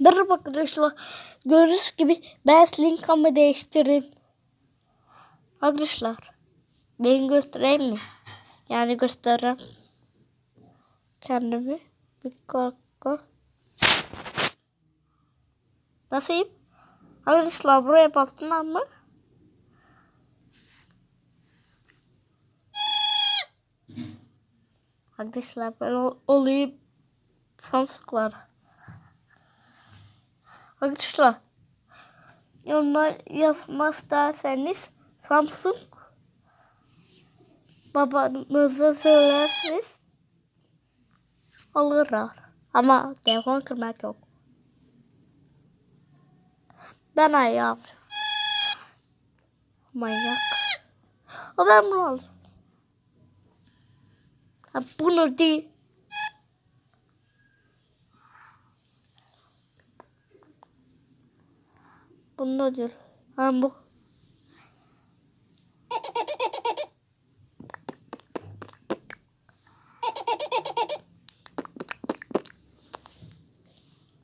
Merhaba arkadaşlar. Gördüğünüz gibi ben linkamı değiştirdim. Arkadaşlar. Ben göstereyim mi? Yani göstereyim. Kendimi. Bir dakika. Nasıl? Arkadaşlar buraya bastım ama. Arkadaşlar ben ol- olayım Samsung'lar. Arkadaşlar yorumlar yazmak isterseniz Samsung babanıza söylerseniz alırlar. Ama telefon kırmak yok. Ben ayağım. Manyak. O ben bunu aldım. Ha, bunu değil. Değil. Ha bu.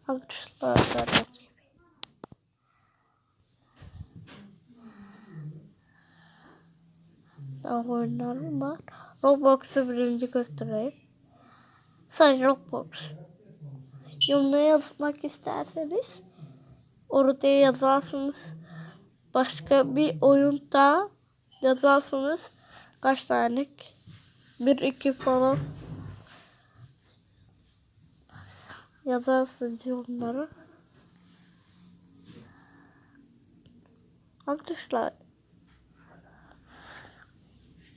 Arkadaşlar. Daha oyunlarım var. Roblox'u birinci göstereyim. Sadece Roblox. Yorumlara yazmak isterseniz orada yazarsınız. Başka bir oyun daha yazarsınız. Kaç tane? Bir iki falan yazarsınız yorumlara. Arkadaşlar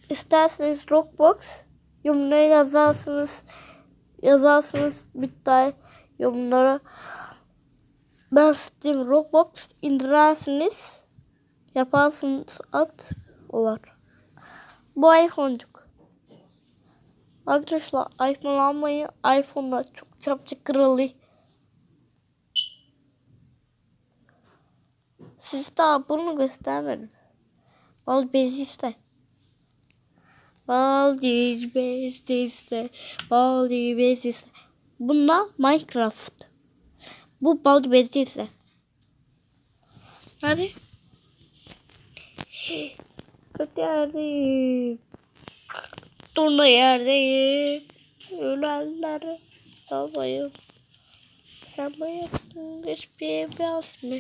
isterseniz Roblox yorumlara yazarsınız yazarsınız bir tane yorumlara ben Steam Roblox indirirsiniz yaparsınız at olur. Bu iPhone'cuk. Arkadaşlar iPhone almayın. iPhone'lar çok çabuk kırılıyor. Siz daha bunu göstermedim. Al bezi iste. Baldiz bez iste. Baldi bez iste. Bunlar Minecraft. Bu bez iste. Hadi. Kötü yerdeyim. Turna yerdeyim. Ölenleri havayım. Sen bu yaptın hiçbir yaz mı?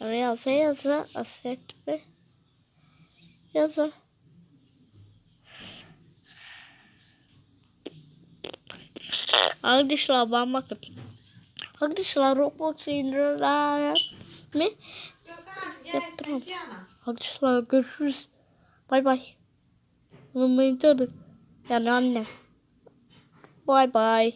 Yani yaza yaza aset mi? Yaza. Arkadaşlar ben bakın. Arkadaşlar Roblox indirirler mi? Yaptırmam. Arkadaşlar görüşürüz. Bay bay. Unutmayın. Yani annem. Bay bay.